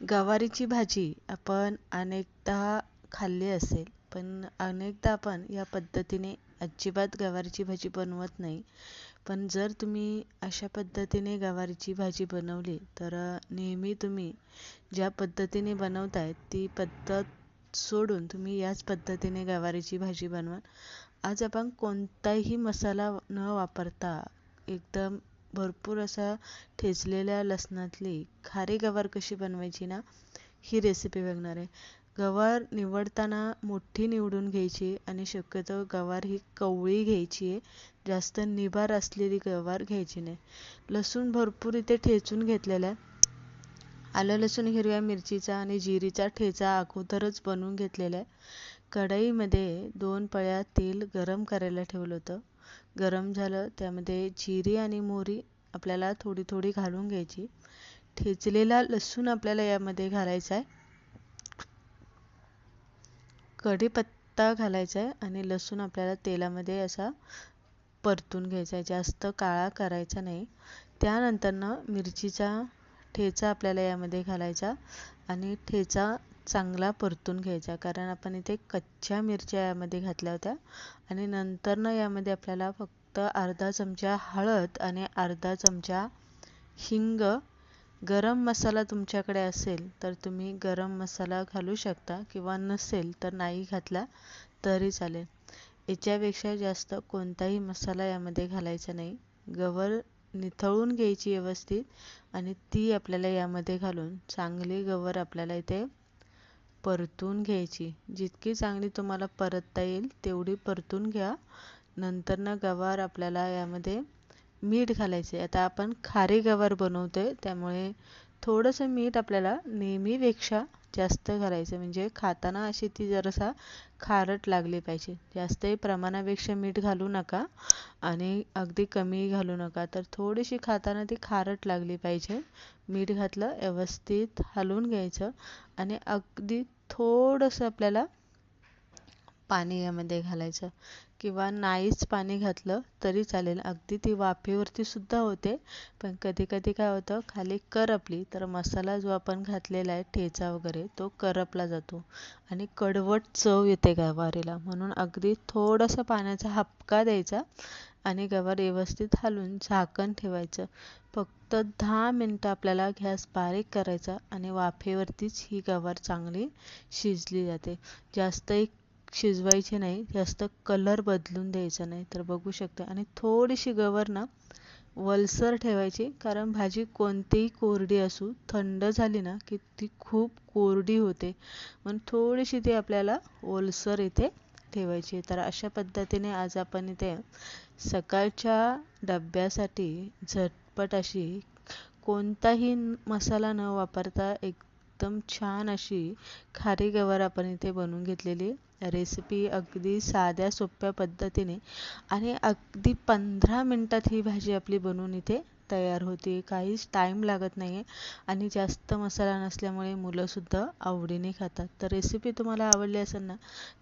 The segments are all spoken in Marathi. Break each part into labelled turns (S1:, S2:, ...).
S1: गवारीची भाजी आपण अनेकदा खाल्ली असेल पण अनेकदा आपण या पद्धतीने अजिबात गवारीची भाजी बनवत नाही. पण जर तुम्ही अशा पद्धतीने गवारीची भाजी बनवली तर नेहमी तुम्ही ज्या पद्धतीने बनवताय ती पद्धत सोडून तुम्ही याच पद्धतीने गवारीची भाजी बनवा. आज आपण कोणताही मसाला न वापरता एकदम भरपूर असा ठेचलेल्या लसणातली खारी गवार कशी बनवायची ना ही रेसिपी बघणार आहे. गवार निवडताना मोठी निवडून घ्यायची आणि शक्यतो गवार ही कवळी घ्यायची आहे जास्त निबार असलेली गवार घ्यायची नाही. लसूण भरपूर इथे ठेचून घेतलेला आहे. आलं लसूण हिरव्या मिरचीचा आणि जिरीचा ठेचा अगोदरच बनवून घेतलेला आहे. कढईमध्ये दोन पळ्या तेल गरम करायला ठेवलं होतं. गरम झालं त्यामध्ये जिरी आणि मोहरी आपल्याला थोडी थोडी घालून घ्यायची. ठेचलेला लसूण आपल्याला यामध्ये घालायचा आहे कढीपत्ता घालायचा आहे आणि लसूण आपल्याला तेलामध्ये असा परतून घ्यायचा आहे जास्त काळा करायचा नाही. त्यानंतरनं मिरचीचा ठेचा आपल्याला यामध्ये घालायचा आणि ठेचा चांगला परतून घ्यायचा. कारण आपण इथे कच्च्या मिरच्या यामध्ये घातल्या होत्या. आणि नंतरनं यामध्ये आपल्याला फक्त अर्धा चमचा हळद आणि अर्धा चमचा हिंग गरम मसाला तुमच्याकडे असेल तर तुम्ही गरम मसाला घालू शकता किंवा नसेल तर नाही घातला तरी चालेल. याच्यापेक्षा जास्त कोणताही मसाला यामध्ये घालायचा नाही. गवर निथळून घ्यायची व्यवस्थित आणि ती आपल्याला यामध्ये घालून चांगली गवर आपल्याला इथे परतून घ्यायची. जितकी चांगली तुम्हाला परतता येईल तेवढी परतून घ्या. नंतरनं गवार आपल्याला यामध्ये मीठ घालायचे आता आपण खारी गवार बनवतोय त्यामुळे थोडंसं मीठ आपल्याला नेहमीपेक्षा जास्त घालायचं म्हणजे खाताना अशी ती जरासा खारट लागली पाहिजे. जास्तही प्रमाणापेक्षा मीठ घालू नका आणि अगदी कमी घालू नका. तर थोडीशी खाताना ती खारट लागली पाहिजे. मीठ घातलं व्यवस्थित हलवून घ्यायचं आणि अगदी थोडंसं आपल्याला पाणी यामध्ये घालायचं. किंवा नाहीच पाणी घातलं तरी चालेल. अगदी ती वाफेवरती सुद्धा होते. पण कधी कधी काय होतं खाली करपली तर मसाला जो आपण घातलेला आहे ठेचा वगैरे तो करपला जातो. आणि कडवट चव येते गवारीला. म्हणून अगदी थोडंसं पाण्याचा हपका द्यायचा आणि गवार व्यवस्थित हलवून झाकण ठेवायचं. फक्त दहा मिनटं आपल्याला गॅस बारीक करायचा आणि वाफेवरतीच ही गवार चांगली शिजली जाते. जास्त एक शिजवायचे नाही जास्त कलर बदलून द्यायचा नाही तर बघू शकता. आणि थोडीशी गवर ना वलसर ठेवायची कारण भाजी कोणतीही कोरडी असू थंड झाली ना की ती खूप कोरडी होते. म्हणून थोडीशी ती आपल्याला ओलसर इथे ठेवायची. तर अशा पद्धतीने आज आपण इथे सकाळच्या डब्यासाठी झटपट अशी कोणताही मसाला न वापरता एक एकदम छान अशी खारी गवार आपण इथे बनवून घेतलेली रेसिपी अगदी साध्या सोप्या पद्धतीने आणि अगदी पंधरा मिनटात ही भाजी आपली बनवून इथे तयार होते. काहीच टाईम लागत नाही आहे आणि जास्त मसाला नसल्यामुळे मुलंसुद्धा आवडीने खातात. तर रेसिपी तुम्हाला आवडली असेल ना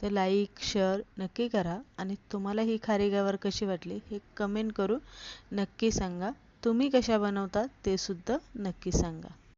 S1: तर लाईक शेअर नक्की करा आणि तुम्हाला ही खारी गवार कशी वाटली हे कमेंट करून नक्की सांगा. तुम्ही कशा बनवतात ते सुद्धा नक्की सांगा.